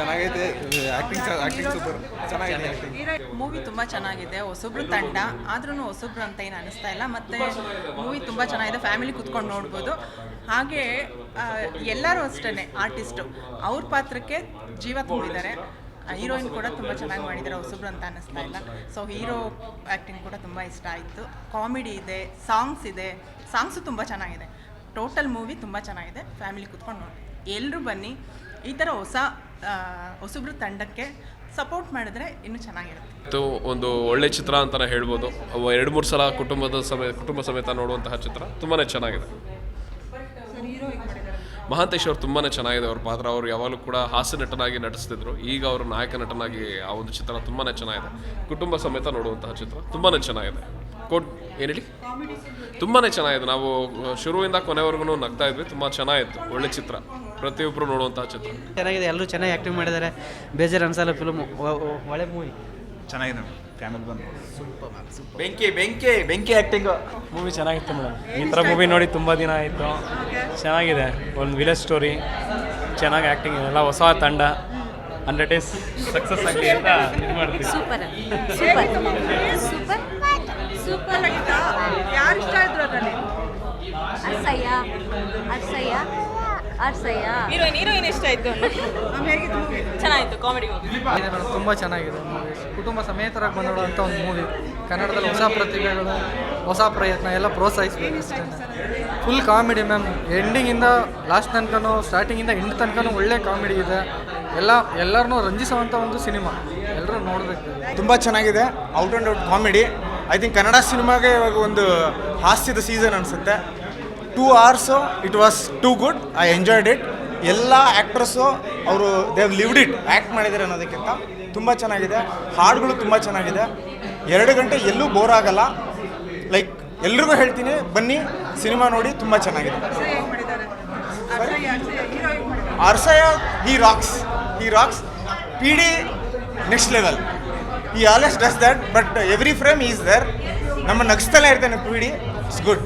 ಚೆನ್ನಾಗೈತೆ. ಸೂಪರ್ ಚೆನ್ನಾಗಿದೆ ಮೂವಿ ತುಂಬ ಚೆನ್ನಾಗಿದೆ. ಹೊಸಬ್ರು ತಂಡ. ಆದ್ರೂ ಹೊಸಬ್ರು ಅಂತ ಏನು ಅನಿಸ್ತಾ ಇಲ್ಲ. ಮತ್ತು ಮೂವಿ ತುಂಬ ಚೆನ್ನಾಗಿದೆ. ಫ್ಯಾಮಿಲಿ ಕುತ್ಕೊಂಡು ನೋಡ್ಬೋದು. ಹಾಗೆ ಎಲ್ಲರೂ ಅಷ್ಟೇ ಆರ್ಟಿಸ್ಟು ಅವ್ರ ಪಾತ್ರಕ್ಕೆ ಜೀವ ತುಂಬಿದ್ದಾರೆ. ಹೀರೋಯಿನ್ ಕೂಡ ತುಂಬ ಚೆನ್ನಾಗಿ ಮಾಡಿದ್ದಾರೆ. ಹೊಸಬ್ರು ಅಂತ ಅನ್ನಿಸ್ತಾ ಇಲ್ಲ. ಸೊ ಹೀರೋ ಆ್ಯಕ್ಟಿಂಗ್ ಕೂಡ ತುಂಬ ಇಷ್ಟ ಆಯಿತು. ಕಾಮಿಡಿ ಇದೆ. ಸಾಂಗ್ಸ್ ಇದೆ. ಸಾಂಗ್ಸು ತುಂಬ ಚೆನ್ನಾಗಿದೆ. ಟೋಟಲ್ ಮೂವಿ ತುಂಬ ಚೆನ್ನಾಗಿದೆ. ಫ್ಯಾಮಿಲಿ ಕುತ್ಕೊಂಡು ನೋಡಿ ಎಲ್ಲರೂ ಬನ್ನಿ. ಈ ಥರ ಹೊಸ ಹೊಸಬ್ರು ತಂಡಕ್ಕೆ ಸಪೋರ್ಟ್ ಮಾಡಿದ್ರೆ ಇನ್ನೂ ಚೆನ್ನಾಗಿರುತ್ತೆ. ಒಂದು ಒಳ್ಳೆ ಚಿತ್ರ ಅಂತಲೇ ಹೇಳ್ಬೋದು. ಎರಡು, ಮೂರು ಸಲ ಕುಟುಂಬದ ಸಮೇತ ಕುಟುಂಬ ಸಮೇತ ನೋಡುವಂತಹ ಚಿತ್ರ. ತುಂಬಾ ಚೆನ್ನಾಗಿದೆ. ಮಹಾಂತೇಶ್ ಅವರು ತುಂಬಾ ಚೆನ್ನಾಗಿದೆ. ಅವ್ರ ಪಾತ್ರ ಅವರು ಯಾವಾಗಲೂ ಕೂಡ ಹಾಸ್ಯ ನಟನಾಗಿ ನಟಿಸ್ತಿದ್ರು. ಈಗ ಅವರು ನಾಯಕ ನಟನಾಗಿ ಆ ಒಂದು ಚಿತ್ರ ತುಂಬಾ ಚೆನ್ನಾಗಿದೆ. ಕುಟುಂಬ ಸಮೇತ ನೋಡುವಂತಹ ಚಿತ್ರ. ತುಂಬಾ ಚೆನ್ನಾಗಿದೆ. ಕೋಟ್ ಏನು ಹೇಳಿ ತುಂಬಾ ಚೆನ್ನಾಗಿದೆ. ನಾವು ಶುರುವಿಂದ ಕೊನೆವರೆಗೂ ನಗ್ತಾ ಇದ್ವಿ. ತುಂಬ ಚೆನ್ನಾಗಿತ್ತು. ಒಳ್ಳೆ ಚಿತ್ರ. ಪ್ರತಿಯೊಬ್ಬರು ನೋಡುವಂತಹ ಚಿತ್ರ. ಚೆನ್ನಾಗಿದೆ. ಎಲ್ಲರೂ ಚೆನ್ನಾಗಿ ಆ್ಯಕ್ಟಿಂಗ್ ಮಾಡಿದ್ದಾರೆ. ಬೇಜಾರು ಅನ್ಸಲ್ಲ ಫಿಲ್ಮ್ ಒಳ್ಳೆ ಮೂವಿ ಚೆನ್ನಾಗಿದೆ ಫ್ಯಾಮಿಲಿ ಬಂದು. ಬೆಂಕಿ ಬೆಂಕಿ ಬೆಂಕಿ ಆ್ಯಕ್ಟಿಂಗು ಮೂವಿ ಚೆನ್ನಾಗಿತ್ತು ಮೇಡಮ್. ಈ ಥರ ಮೂವಿ ನೋಡಿ ತುಂಬ ದಿನ ಆಯಿತು. ಚೆನ್ನಾಗಿದೆ. ಒಂದು ವಿಲೇಜ್ ಸ್ಟೋರಿ ಚೆನ್ನಾಗಿ ಆ್ಯಕ್ಟಿಂಗ್ ಎಲ್ಲ ಹೊಸ ತಂಡ. ಹಂಡ್ರೆಡ್ ಡೇಸ್ ಸಕ್ಸಸ್ ಆಗಲಿ ಅಂತ ಇದು ಮಾಡ್ತೀವಿ. ಸೂಪರ್ ಆಗಿತ್ತಾ ಯಾರು ಇಷ್ಟ ಆಯ್ತು ಅದರಲ್ಲಿ? ಅರ್ಸಯ್ಯ. ಅರ್ಸಯ್ಯ? ಅರ್ಸಯ್ಯ. ಹೀರೋಯಿನ್ ಹೀರೋಯಿನ್ ಇಷ್ಟ ಆಯ್ತು? ಚೆನ್ನಾಗಿತ್ತು ಕಾಮಿಡಿ ತುಂಬ ಚೆನ್ನಾಗಿದೆ ಮೂವಿ ಕುಟುಂಬ ಸಮೇತರಾಗಿ ಬಂದೋಡುವಂಥ ಒಂದು ಮೂವಿ ಕನ್ನಡದಲ್ಲಿ ಹೊಸ ಪ್ರತಿಭೆಗಳು ಹೊಸ ಪ್ರಯತ್ನ ಎಲ್ಲ ಪ್ರೋತ್ಸಾಹಿಸ್ಬೇಕು ಅಷ್ಟೇ. Full comedy ma'am. ಎಂಡಿಂಗಿಂದ ಲಾಸ್ಟ್ ತನಕನೂ ಸ್ಟಾರ್ಟಿಂಗಿಂದ ಎಂಡ್ ತನಕನೂ ಒಳ್ಳೆ ಕಾಮಿಡಿ ಇದೆ. ಎಲ್ಲ ಎಲ್ಲರನ್ನೂ ರಂಜಿಸುವಂಥ ಒಂದು ಸಿನಿಮಾ ಎಲ್ಲರೂ ನೋಡಬೇಕು. ತುಂಬ ಚೆನ್ನಾಗಿದೆ. Out and out comedy I think Kannada ಸಿನಿಮಾಗೆ ಇವಾಗ ಒಂದು ಹಾಸ್ಯದ ಸೀಸನ್ ಅನಿಸುತ್ತೆ. Two hours it was too good I enjoyed it ಎಲ್ಲ ಆ್ಯಕ್ಟ್ರಸ್ಸು ಅವರು they they've lived it act ಮಾಡಿದ್ದಾರೆ ಅನ್ನೋದಕ್ಕಿಂತ ತುಂಬ ಚೆನ್ನಾಗಿದೆ. ಹಾಡುಗಳು ತುಂಬ ಚೆನ್ನಾಗಿದೆ. ಎರಡು ಗಂಟೆ ಎಲ್ಲೂ ಬೋರ್ ಆಗಲ್ಲ. ಲೈಕ್ ಎಲ್ರಿಗೂ ಹೇಳ್ತೀನಿ, ಬನ್ನಿ ಸಿನಿಮಾ ನೋಡಿ, ತುಂಬ ಚೆನ್ನಾಗಿದೆ. ಅರ್ಸಯ he rocks he rocks P D next level ಈ always does that but every frame is there ನಮ್ಮ ನಗಿಸ್ತಲೇ ಇರ್ತಾನೆ ಪಿ ಡಿ ಇಟ್ಸ್ ಗುಡ್